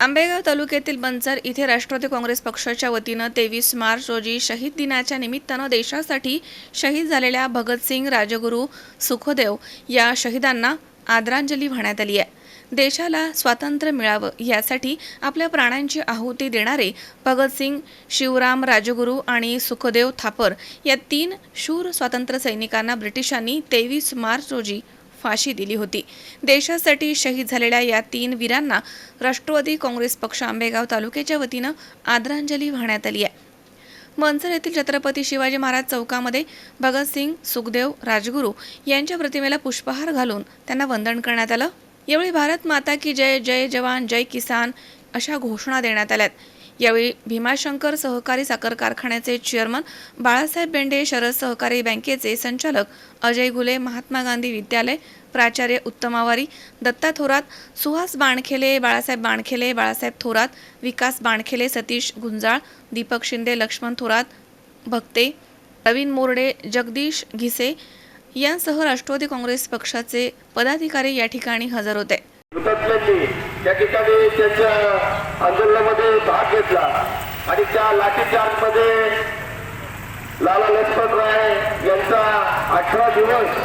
आंबेगाव तालुक्यातील बंचर इथे राष्ट्रवादी काँग्रेस पक्षाच्या वतीनं तेवीस मार्च रोजी शहीद दिनाच्या निमित्तानं देशासाठी शहीद झालेल्या भगतसिंग राजगुरू सुखदेव या शहीदांना आदरांजली वाहण्यात आली आहे. देशाला स्वातंत्र्य मिळावं यासाठी आपल्या प्राणांची आहुती देणारे भगतसिंग शिवराम राजगुरू आणि सुखदेव थापर या तीन शूर स्वातंत्र्य सैनिकांना ब्रिटिशांनी तेवीस मार्च रोजी फाशी दिली होती. देशासाठी शहीद झालेल्या या तीन वीरांना राष्ट्रवादी काँग्रेस पक्ष आंबेगाव तालुक्याच्या वतीनं आदरांजली वाहण्यात आली आहे. मनसर येथील छत्रपती शिवाजी महाराज चौकामध्ये भगतसिंग सुखदेव राजगुरू यांच्या प्रतिमेला पुष्पहार घालून त्यांना वंदन करण्यात आलं. यावेळी भारत माता की जय जय जवान जय किसान अशा घोषणा देण्यात आल्यात. यावेळी भीमाशंकर सहकारी साखर कारखान्याचे चेअरमन बाळासाहेब बेंडे शरद सहकारी बँकेचे संचालक अजय घुले महात्मा गांधी विद्यालय प्राचार्य उत्तमावारी दत्ता थोरात सुहास बाणखेले बाळासाहेब बाणखेले बाळासाहेब थोरात विकास बाणखेले सतीश गुंजाळ दीपक शिंदे लक्ष्मण थोरात भक्ते प्रवीण मोरडे जगदीश घिसे यांसह राष्ट्रवादी काँग्रेस पक्षाचे पदाधिकारी या ठिकाणी हजर होते. त्या ठिकाणी त्यांच्या आंदोलनामध्ये भाग घेतला. आणि त्या लाठीचार्जमध्ये लाला लजपत राय यांचा अठरा दिवस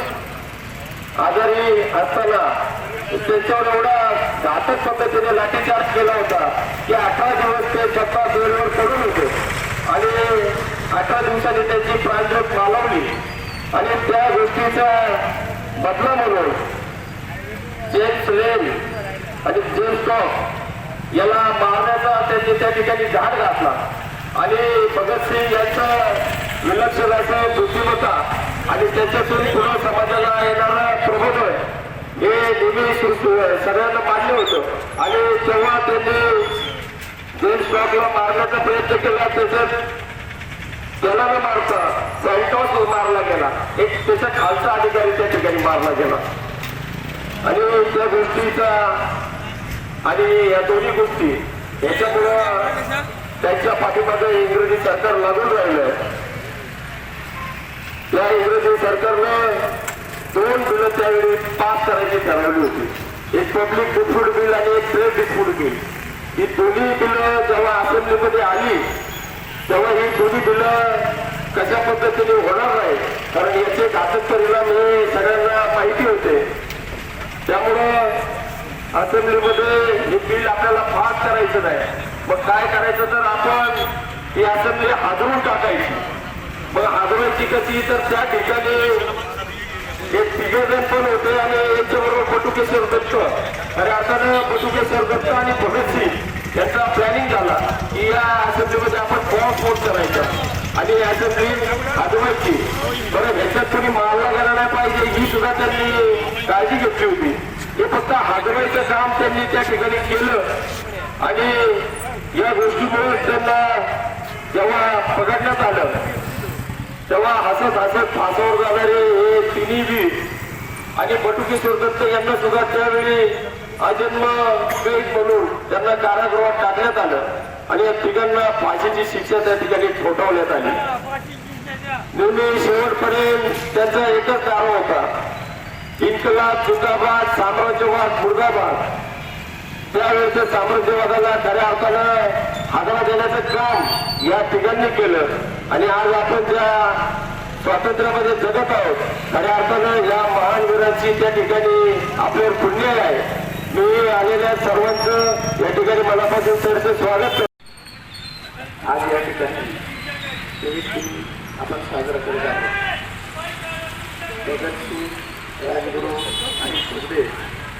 आजारी असताना त्यांच्यावर एवढा घातक पद्धतीने लाठीचार्ज केला होता की अठरा दिवस ते चक्का बेलवर पडून होते. आणि अठरा दिवसांनी त्यांची प्राणज्योत मालवली. आणि त्या गोष्टीचा बदला म्हणून जेम्स लेन आणि जेम्स कॉक याला मारण्याचा त्यांनी त्या ठिकाणी घाट घातला. आणि भगतसिंग यांचं विलक्षण असं बुद्धिमत्ता आणि त्याच्यातून पूर्ण समाजाला येणारा प्रबोधन हे नेहमी सगळ्यांना मान्य होतं. आणि तेव्हा त्यांनी जेम्स कॉकला मारण्याचा प्रयत्न केला त्याच्यात त्याला न मारता सेंटॉस मारला गेला. एक त्याचा खालचा अधिकारी त्या ठिकाणी मारला गेला. आणि त्या गोष्टीचा आणि या दोन्ही गोष्टी याच्यामुळं त्यांच्या पाठीमागे इंग्रजी सरकार लागून राहिलं त्या इंग्रजी सरकारनं दोन बिलं त्यावेळी पास करायची ठरवली होती. एक पब्लिक डिस्प्यूट बिल आणि एक ट्रेड डिस्प्यूट बिल ही दोन्ही बिलं जेव्हा असेंब्लीमध्ये आली तेव्हा ही दोन्ही बिलं कशा पद्धतीने होणार नाही कारण याचे घातक परिणाम हे सगळ्यांना माहिती होते. त्यामुळं असेंब्लीमध्ये हे बिल आपल्याला पास करायचं नाही. मग काय करायचं तर आपण ही असेंब्ली म्हणजे हादरून टाकायची. मग हादरायची कशी तर त्या ठिकाणी एक तिघजण पण होते आणि याच्याबरोबर बटुकेश्वर दत्त. आणि आता बटुकेश्वर दत्त आणि भगतसिंग यांचा प्लॅनिंग झाला की या असेंब्लीमध्ये आपण बॉम्ब स्फोट करायचा. आणि असेंब्ली हादवायची बरं ह्याच्यात कोणी मारला गेला नाही पाहिजे ही सुद्धा त्यांनी काळजी घेतली होती हे फक्त हादवायचं काम त्यांनी त्या ठिकाणी केलं. आणि या गोष्टीमुळे त्यांना जेव्हा पकडण्यात आलं तेव्हा हसत हसत फासावर जाणारे हे तिन्ही वीर आणि बटुकेश्वर दत्त यांना सुद्धा त्यावेळी अजन्म कैद म्हणून त्यांना कारागृहात टाकण्यात आलं आणि या तिघांना फाशीची शिक्षा त्या ठिकाणी ठोठावण्यात आली. नेहमी शेवटपर्यंत त्यांचा एकच दावा होता इन्कलाब जिंदाबाद साम्राज्यवाद मुर्दाबाद. त्यावेळेच्या साम्राज्यवादाला खऱ्या अर्थानं हादरा देण्याचं काम या तिघांनी केलं. आणि आज आपण ज्या स्वातंत्र्यामध्ये जगत आहोत खऱ्या अर्थानं या महान वीरांची त्या ठिकाणी आपल्यावर पुण्य आहे. मी आलेल्या सर्वांचं या ठिकाणी मनापासून सरचं स्वागत आज या ठिकाणी आपण साजरा करत आहोत. भगतसिंग राजगुरू आणि सुखदेव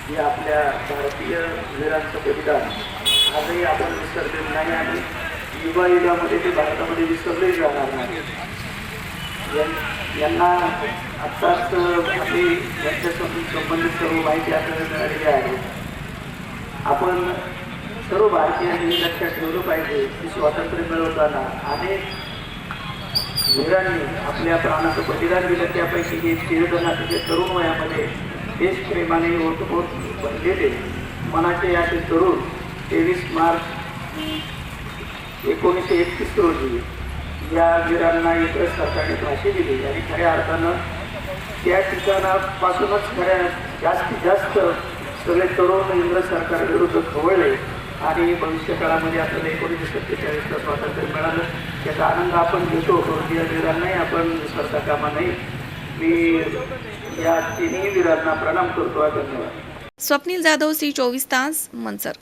हे आपल्या भारतीय वीरांचं बलिदान. आजही आपण विसरलेलं नाही आणि युवा युगामध्ये ते भारतामध्ये विसरले जाणार नाही. यांना आत्ताच आपली यांच्यासोबत संबंधित सर्व माहिती आपल्याला मिळालेली आहे. आपण सर्व भारतीयांनी लक्षात ठेवलं पाहिजे की स्वातंत्र्य मिळवताना अनेक वीरांनी आपल्या प्राणाचं बलिदान दिलं. त्यापैकी हे तिघजण अतिशय तरुण वयामध्ये देशप्रेमाने ओतपोत बनलेले मनाचे याचे तरुण तेवीस मार्च एकोणीसशे एकतीस रोजी या वीरांना इतर सरकारने फाशी दिली. आणि खऱ्या अर्थानं त्या ठिकाणापासूनच खऱ्या जास्तीत जास्त सगळे तरुण इंग्रज सरकारविरुद्ध खवळले आणि भविष्य काळामध्ये आपल्याला एकोणीसशे सत्तेचाळीसला स्वातंत्र्य मिळालं. त्याचा आनंद आपण घेतो. या वीरांनाही आपण विसरता कामा नाही मी या तिन्ही वीरांना प्रणाम करतो धन्यवाद. स्वप्नील जाधव सी चोवीस तास मंचर.